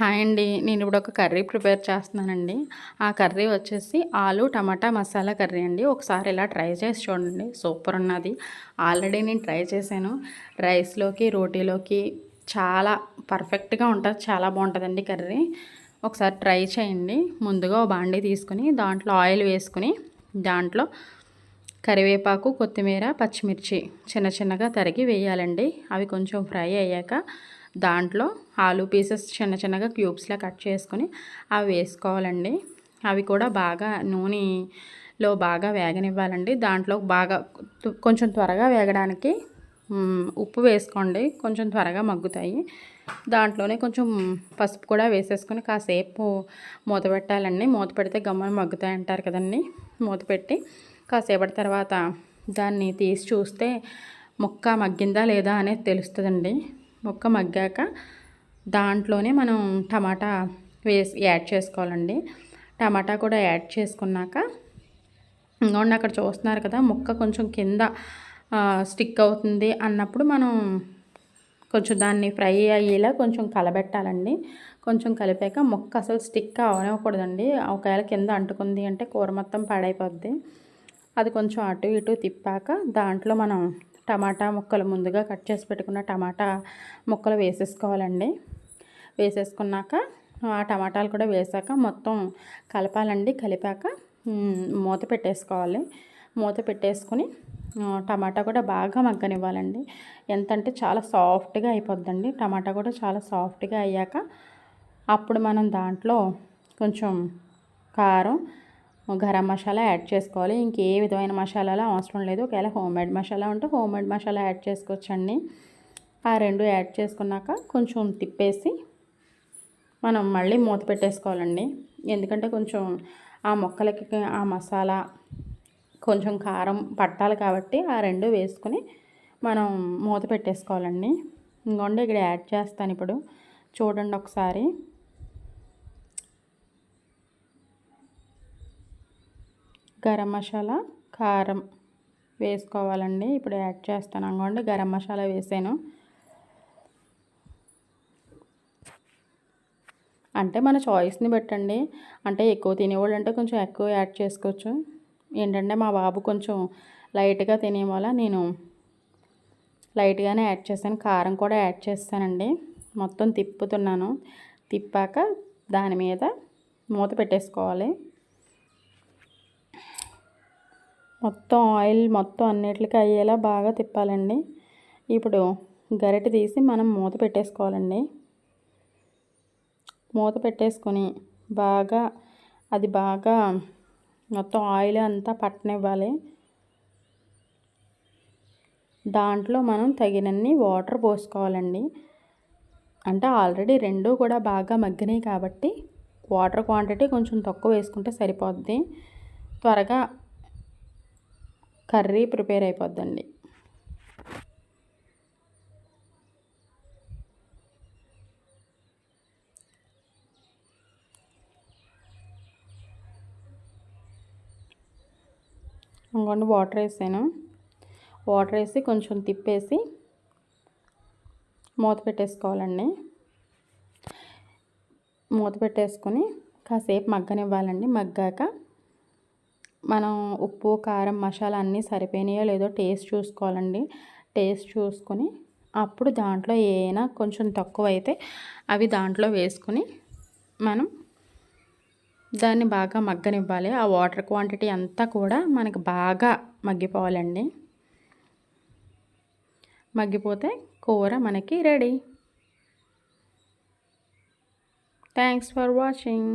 Hi అండి. నేను ఇప్పుడు ఒక కర్రీ ప్రిపేర్ చేస్తున్నానండి. ఆ కర్రీ వచ్చేసి ఆలు టమాటా మసాలా కర్రీ అండి. ఒకసారి ఇలా ట్రై చేసి చూడండి. సూపర్ ఉన్నది. ఆల్రెడీ నేను ట్రై చేశాను. రైస్లోకి రోటీలోకి చాలా పర్ఫెక్ట్గా ఉంటుంది. చాలా బాగుంటుందండి కర్రీ. ఒకసారి ట్రై చేయండి. ముందుగా ఓ బాండీ తీసుకుని దాంట్లో ఆయిల్ వేసుకుని దాంట్లో కరివేపాకు కొత్తిమీర పచ్చిమిర్చి చిన్న చిన్నగా తరిగి వేయాలండి. అవి కొంచెం ఫ్రై అయ్యాక దాంట్లో ఆలు పీసెస్ చిన్న చిన్నగా క్యూబ్స్లా కట్ చేసుకొని అవి వేసుకోవాలండి. అవి కూడా బాగా నూనెలో బాగా వేగనివ్వాలండి. దాంట్లో బాగా కొంచెం త్వరగా వేగడానికి ఉప్పు వేసుకోండి. కొంచెం త్వరగా మగ్గుతాయి. దాంట్లోనే కొంచెం పసుపు కూడా వేసేసుకొని కాసేపు మూత పెట్టాలండి. మూత పెడితే గమ్మని మగ్గుతాయి అంటారు కదండి. మూత పెట్టి కాసేపటి తర్వాత దాన్ని తీసి చూస్తే ముక్క మగ్గిందా లేదా అనేది తెలుస్తుందండి. మొక్క మగ్గాక దాంట్లోనే మనం టమాటా వేసి యాడ్ చేసుకోవాలండి. టమాటా కూడా యాడ్ చేసుకున్నాక ఇంకోండి అక్కడ చూస్తున్నారు కదా ముక్క కొంచెం కింద స్టిక్ అవుతుంది అన్నప్పుడు మనం కొంచెం దాన్ని ఫ్రై అయ్యేలా కొంచెం కలబెట్టాలండి. కొంచెం కలిపాక ముక్క అసలు స్టిక్ అవనివ్వకూడదండి. ఒకవేళ కింద అంటుకుంది అంటే కూర మొత్తం పాడైపోద్ది. అది కొంచెం అటు ఇటు తిప్పాక దాంట్లో మనం టమాటా ముక్కలు ముందుగా కట్ చేసి పెట్టుకున్న టమాటా ముక్కలు వేసేసుకోవాలండి. వేసేసుకున్నాక ఆ టమాటాలు కూడా వేసాక మొత్తం కలపాలండి. కలిపాక మూత పెట్టేసుకోవాలి. మూత పెట్టేసుకుని టమాటా కూడా బాగా మగ్గనివ్వాలండి. ఎంత అంటే చాలా సాఫ్ట్గా అయిపోద్దండి. టమాటా కూడా చాలా సాఫ్ట్గా అయ్యాక అప్పుడు మనం దాంట్లో కొంచెం కారం గరం మసాలా యాడ్ చేసుకోవాలి. ఇంకే విధమైన మసాలాలు అవసరం లేదు. ఒకవేళ హోమ్ మేడ్ మసాలా ఉంటే హోమ్ మేడ్ మసాలా యాడ్ చేసుకోవచ్చండి. ఆ రెండు యాడ్ చేసుకున్నాక కొంచెం తిప్పేసి మనం మళ్ళీ మూత పెట్టేసుకోవాలండి. ఎందుకంటే కొంచెం ఆ మొక్కలకి ఆ మసాలా కొంచెం కారం పట్టాలి కాబట్టి ఆ రెండు వేసుకొని మనం మూత పెట్టేసుకోవాలండి. ఇంకోండి ఇక్కడ యాడ్ చేస్తాను ఇప్పుడు. చూడండి ఒకసారి. గరం మసాలా కారం వేసుకోవాలండి. ఇప్పుడు యాడ్ చేస్తాను. అనుకోండి గరం మసాలా వేసాను. అంటే మన చాయిస్ని పెట్టండి అంటే ఎక్కువ తినేవాళ్ళు అంటే కొంచెం ఎక్కువ యాడ్ చేసుకోవచ్చు. ఏంటంటే మా బాబు కొంచెం లైట్గా తినే వల్ల నేను లైట్గానే యాడ్ చేశాను కారం కూడా యాడ్ చేస్తానండి. మొత్తం తిప్పుతున్నాను. తిప్పాక దాని మీద మూత పెట్టేసుకోవాలి. మొత్తం ఆయిల్ మొత్తం అన్నిటికి అయ్యేలా బాగా తిప్పాలండి. ఇప్పుడు గరిటె తీసి మనం మూత పెట్టేసుకోవాలండి. మూత పెట్టేసుకొని బాగా అది బాగా మొత్తం ఆయిల్ అంతా పట్టనివ్వాలి. దాంట్లో మనం తగినన్ని వాటర్ పోసుకోవాలండి. అంటే ఆల్రెడీ రెండు కూడా బాగా మగ్గినాయి కాబట్టి వాటర్ క్వాంటిటీ కొంచెం తక్కువ వేసుకుంటే సరిపోద్ది. త్వరగా కర్రీ ప్రిపేర్ అయిపోద్దండి. ఇంకొండి వాటర్ వేసాను. వాటర్ వేసి కొంచెం తిప్పేసి మూత పెట్టేసుకోవాలండి. మూత పెట్టేసుకొని కాసేపు మగ్గనివ్వాలండి. మగ్గాక మనం ఉప్పు కారం మసాలా అన్నీ సరిపోయినాయో లేదో టేస్ట్ చూసుకోవాలండి. టేస్ట్ చూసుకొని అప్పుడు దాంట్లో ఏమైనా కొంచెం తక్కువ అయితే అవి దాంట్లో వేసుకొని మనం దాన్ని బాగా మగ్గనివ్వాలి. ఆ వాటర్ క్వాంటిటీ అంతా కూడా మనకు బాగా మగ్గిపోవాలండి. మగ్గిపోతే కూర మనకి రెడీ. Thanks for watching.